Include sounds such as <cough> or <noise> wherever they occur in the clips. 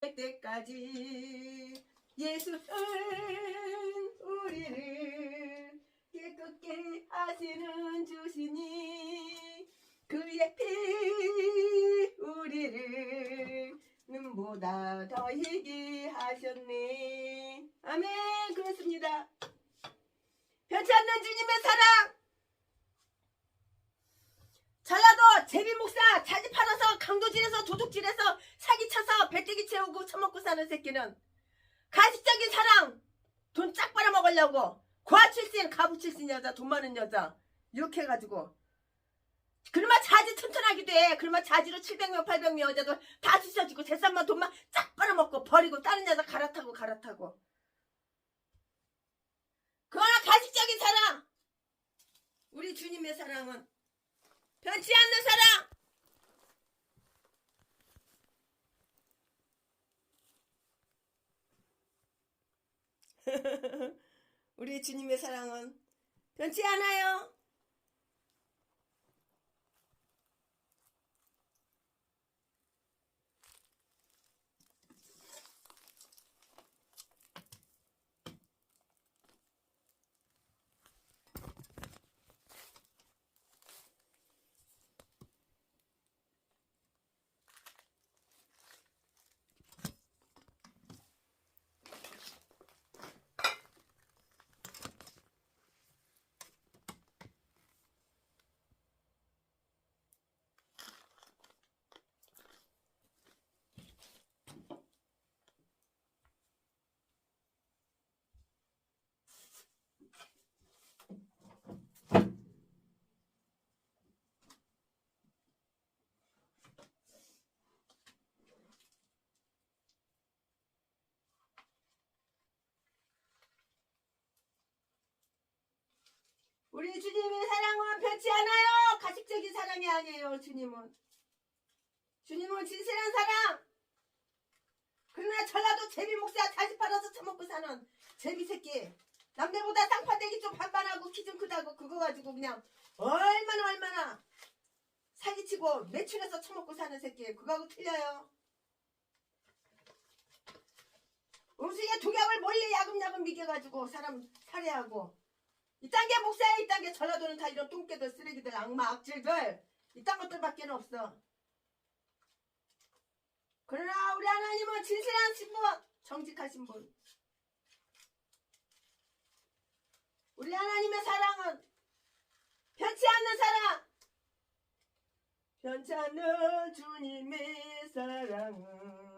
때까지 예수는 우리를 깨끗게 하시는 주시니 그의 피 우리를 눈보다 더 희게 하셨네. 아멘. 그렇습니다. 변치 않는 주님의 사랑 전라도 제비 목사 자지 팔아서 강도질에서 도둑질해서 사기쳐서 배때기 채우고 처먹고 사는 새끼는 가식적인 사랑 돈짝 빨아먹으려고 고아 출신 가부 출신 여자 돈 많은 여자 이렇게 해가지고. 그러면 자지 튼튼하기도 해 그러면 자지로 700명 800명 여자도 다 쑤셔지고 재산만 돈만 짝 빨아먹고 버리고 다른 여자 갈아타고 갈아타고. 그거나 가식적인 사랑. 우리 주님의 사랑은 변치 않는 사랑 <laughs> 우리 주님의 사랑은 변치 않아요. 우리 주님의 사랑은 변치 않아요. 가식적인 사랑이 아니에요. 주님은 주님은 진실한 사랑. 그러나 전라도 제비 목사 자식 팔아서 처먹고 사는 제비 새끼. 남들보다 쌍판대기 좀 반반하고 키 좀 크다고 그거 가지고 그냥 얼마나 얼마나 사기치고 매출해서 처먹고 사는 새끼. 그거하고 틀려요. 음식에 독약을 몰래 야금야금 미겨가지고 사람 살해하고 이딴 게 목사야 이딴 게 전라도는 다 이런 똥개들 쓰레기들 악마 악질들. 이딴 것들밖에 없어. 그러나 우리 하나님은 진실하신 분 정직하신 분. 우리 하나님의 사랑은 변치 않는 사랑. 변치 않는 주님의 사랑은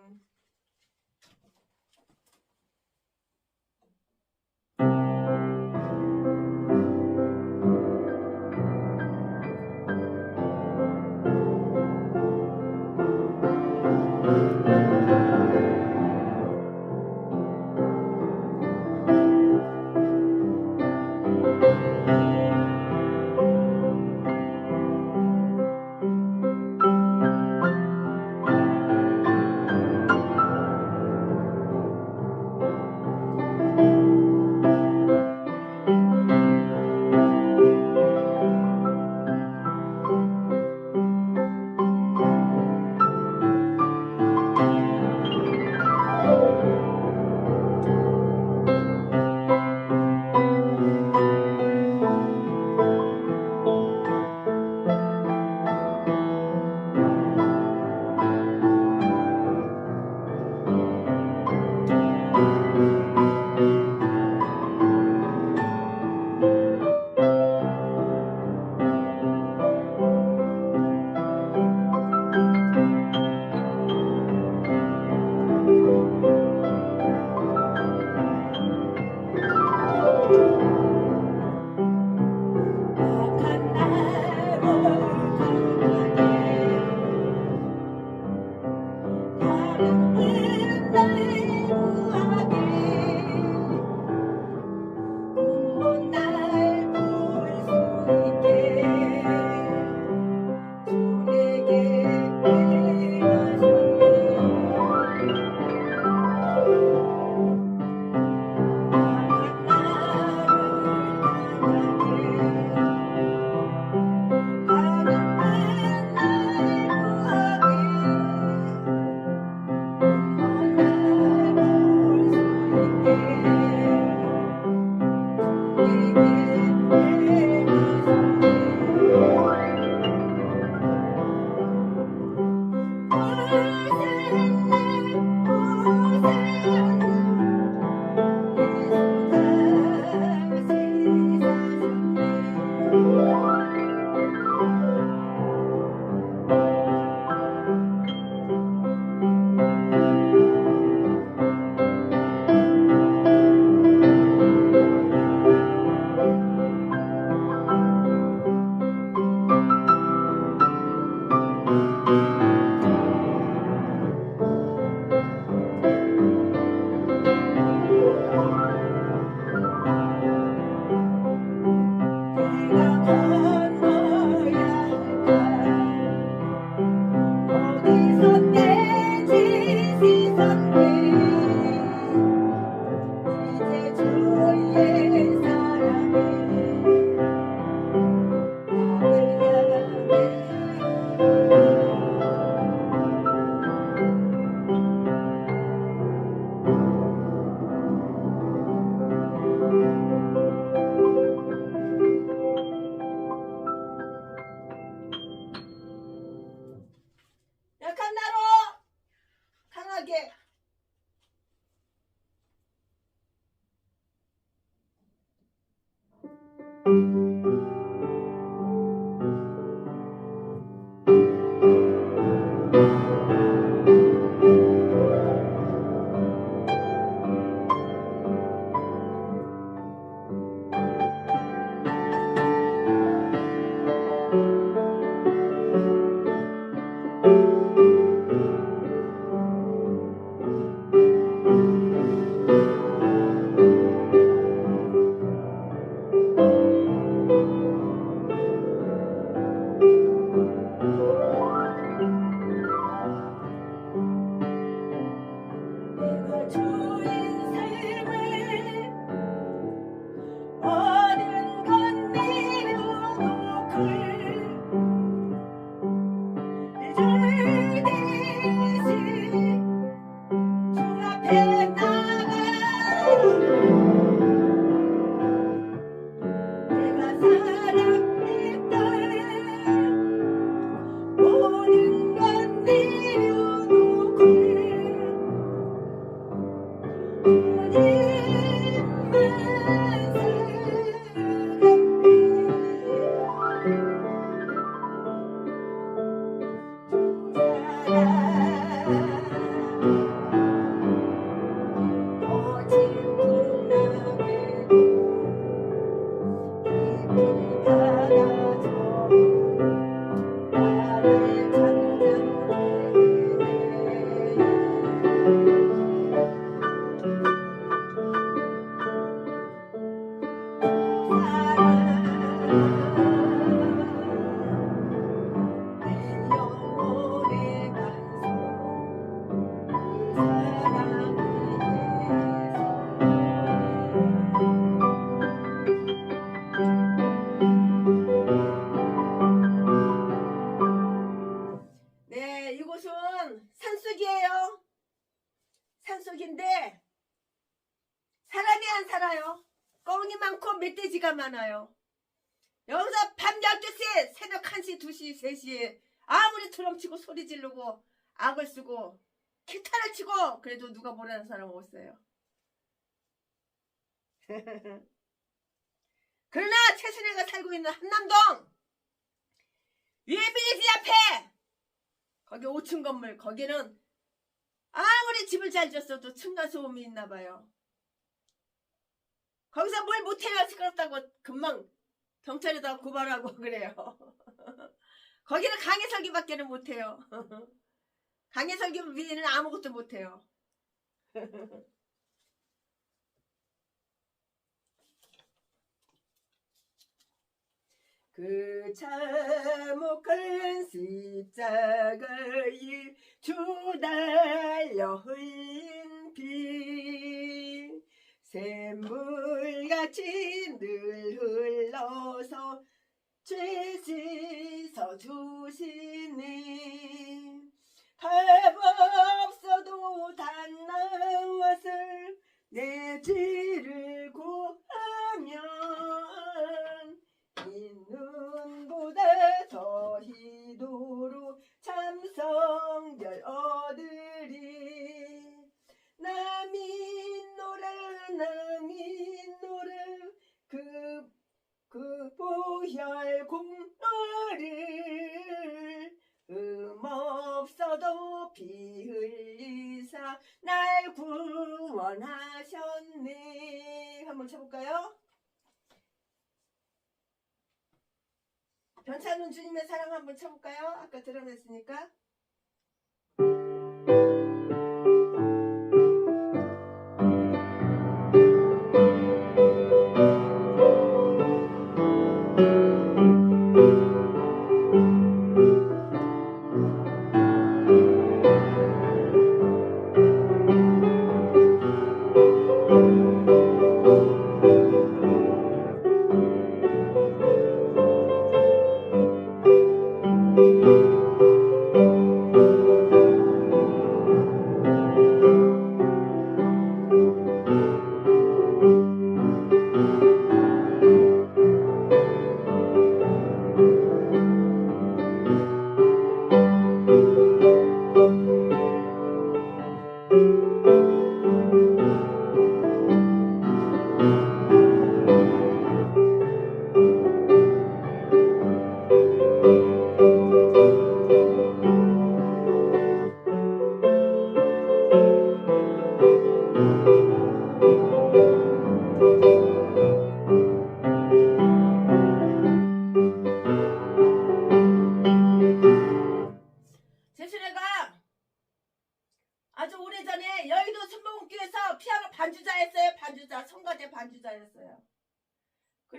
꽁이 많고 멧돼지가 많아요. 여기서 밤 12시, 새벽 1시, 2시, 3시에 아무리 드럼 치고 소리 지르고 악을 쓰고 기타를 치고 그래도 누가 뭐라는 사람 없어요. <laughs> 그러나 최순애가 살고 있는 한남동 예비지 앞에 거기 5층 건물 거기는 아무리 집을 잘 지었어도 층간소음이 있나 봐요. 거기서 뭘 못해요 시끄럽다고 금방 경찰에다 고발하고 <laughs> 그래요. 거기는 강해설기밖에는 못해요. <laughs> 강해설기 위에는 아무것도 못해요. <laughs> 그 참혹한 십자가에 주달려 흘린 피 샘물같이 늘 흘러서 죄 씻어 주시니 답 없어도 단 나왔을 내죄 변찬훈 주님의 사랑 한번 쳐볼까요? 아까 드럼 했으니까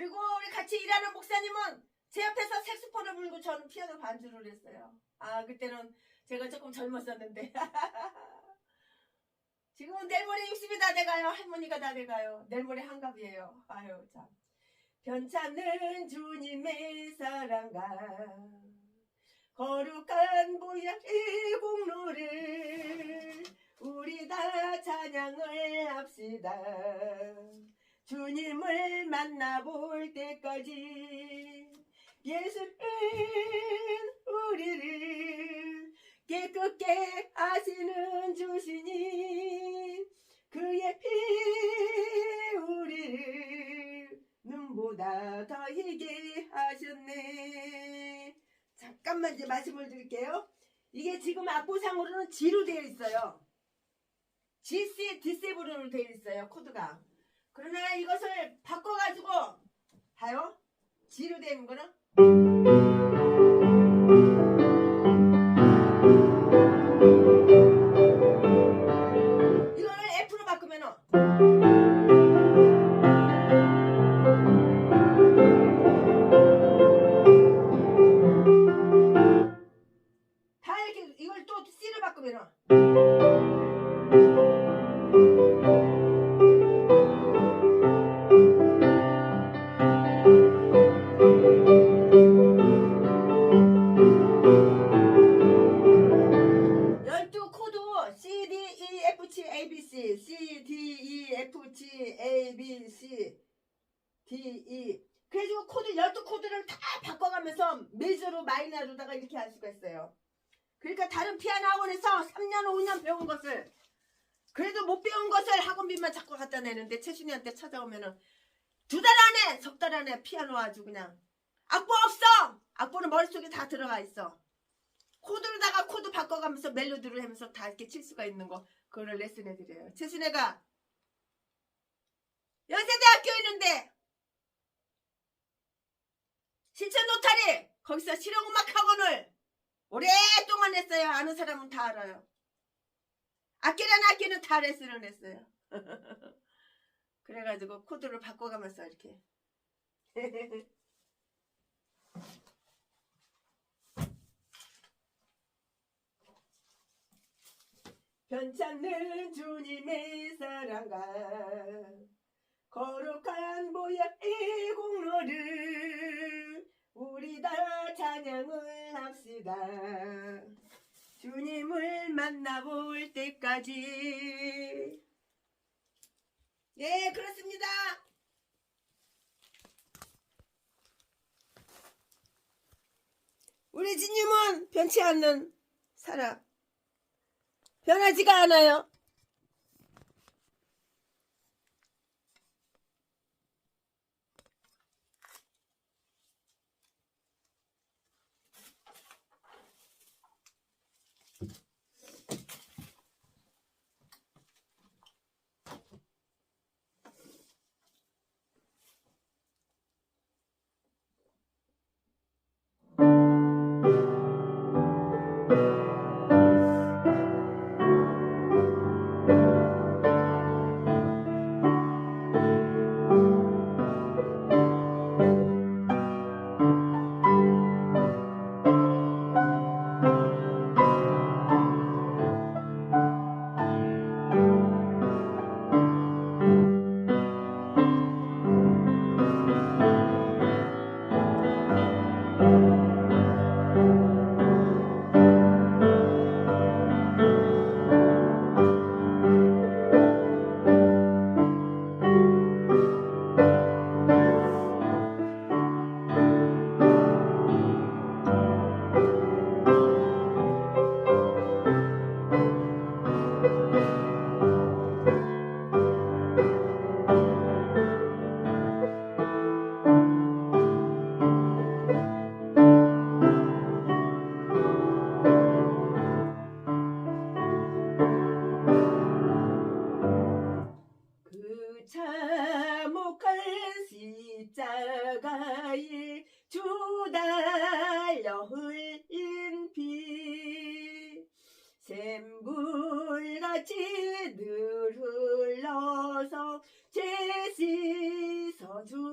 그리고 우리 같이 일하는 목사님은 제 옆에서 색소폰을 불고 저는 피아노 반주를 했어요. 아 그때는 제가 조금 젊었었는데 <laughs> 지금은 내일 모레 60이 다 돼가요. 할머니가 다 돼가요. 내일 모레 한갑이에요. 아유 참. 변찮는 주님의 사랑과 거룩한 보약의 공로를 우리 다 찬양을 합시다. 주님을 만나볼 때까지 예수는 우리를 깨끗게 하시는 주시니 그의 피 우리를 눈보다 더 희게 하셨네. 잠깐만 이제 말씀을 드릴게요. 이게 지금 악보상으로는 G로 되어 있어요. GC, D7으로 되어 있어요 코드가 그러나 이것을 바꿔가지고 봐요. G로 되는 거는 A B C D E. 그래가지고 코드 열두 코드를 다 바꿔가면서 메저로 마이너로다가 이렇게 할 수가 있어요. 그러니까 다른 피아노 학원에서 3년 5년 배운 것을 그래도 못 배운 것을 학원비만 자꾸 갖다 내는데 채순이한테 찾아오면은 두 달 안에 석 달 안에 피아노 아주 그냥 악보 없어! 악보는 머릿속에 다 들어가 있어. 코드로다가 코드 바꿔가면서 멜로디를 하면서 다 이렇게 칠 수가 있는 거. 그거를 레슨해 드려요. 채순이가 연세대학교 있는데 신천 노타리 거기서 실용음악 학원을 오랫동안 했어요. 아는 사람은 다 알아요. 악기란 악기는 다 레슨을 했어요. <laughs> 그래가지고 코드를 바꿔가면서 이렇게. <laughs> 변찮는 주님의 사랑과 거룩한 보약의 공로를 우리 다 찬양을 합시다. 주님을 만나볼 때까지. 네, 그렇습니다. 우리 주님은 변치 않는 사람. 변하지가 않아요. 물같이 늘 흘러서 제 씻어주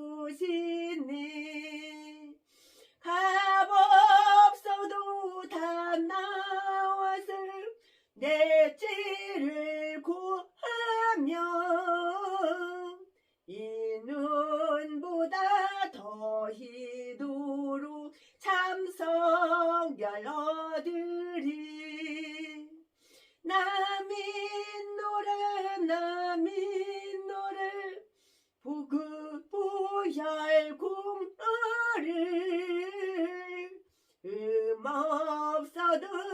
Father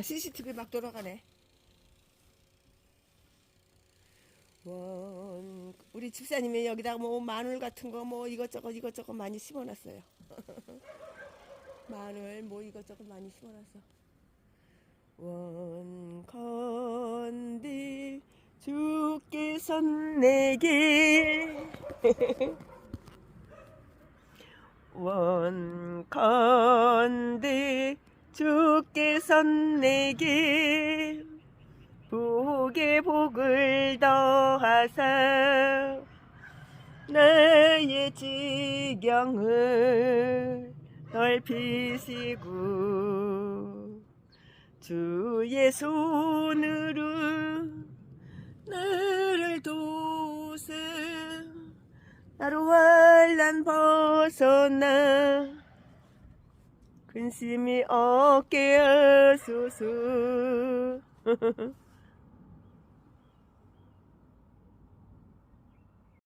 CCTV 막 돌아가네. 원 우리 집사님이 여기다 뭐 마늘 같은 거 뭐 이것저것 이것저것 많이 심어놨어요. <laughs> 마늘 뭐 이것저것 많이 심어놨어. 원컨대 주께선 내게 원컨대 주께선 내게 복의 복을 더하사 나의 지경을 넓히시고 주의 손으로 나를 도우세 나로 환란 벗어나 근심이 없게 하소서 <laughs>